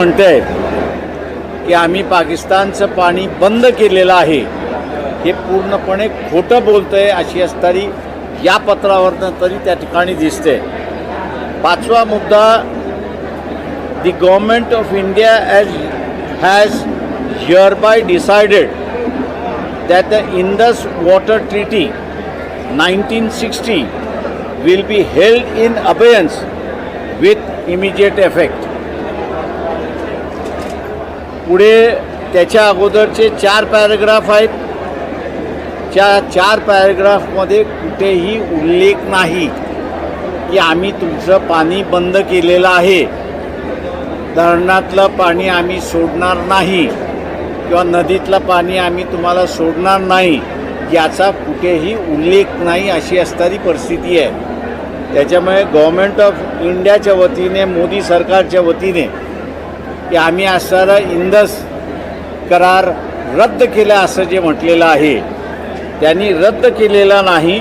म्हणते की आम्ही पाकिस्तानचं पाणी बंद केलेलं आहे. हे पूर्णपणे खोटं बोलतंय अशी असणारी या पत्रावरनं तरी त्या ठिकाणी दिसते पाचवा मुद्दा the government of India as has hereby decided that the water Water Treaty 1960 will be held in abeyance with immediate effect पुढे त्याच्या अगोदरचे चार पॅराग्राफ आहेत. त्या चार पॅराग्राफमध्ये कुठेही उल्लेख नाही की आम्ही तुमचं पाणी बंद केलेलं आहे. धरणातलं पाणी आम्ही सोडणार नाही किंवा नदीतलं पाणी आम्ही तुम्हाला सोडणार नाही याचा कुठेही उल्लेख नाही अशी असणारी परिस्थिती आहे. त्याच्यामुळे गव्हर्मेंट ऑफ इंडियाच्या वतीने मोदी सरकारच्या वतीने की आम्ही असणारा इंदस करार रद्द केला असं जे म्हटलेलं आहे त्यांनी रद्द केलेला नाही.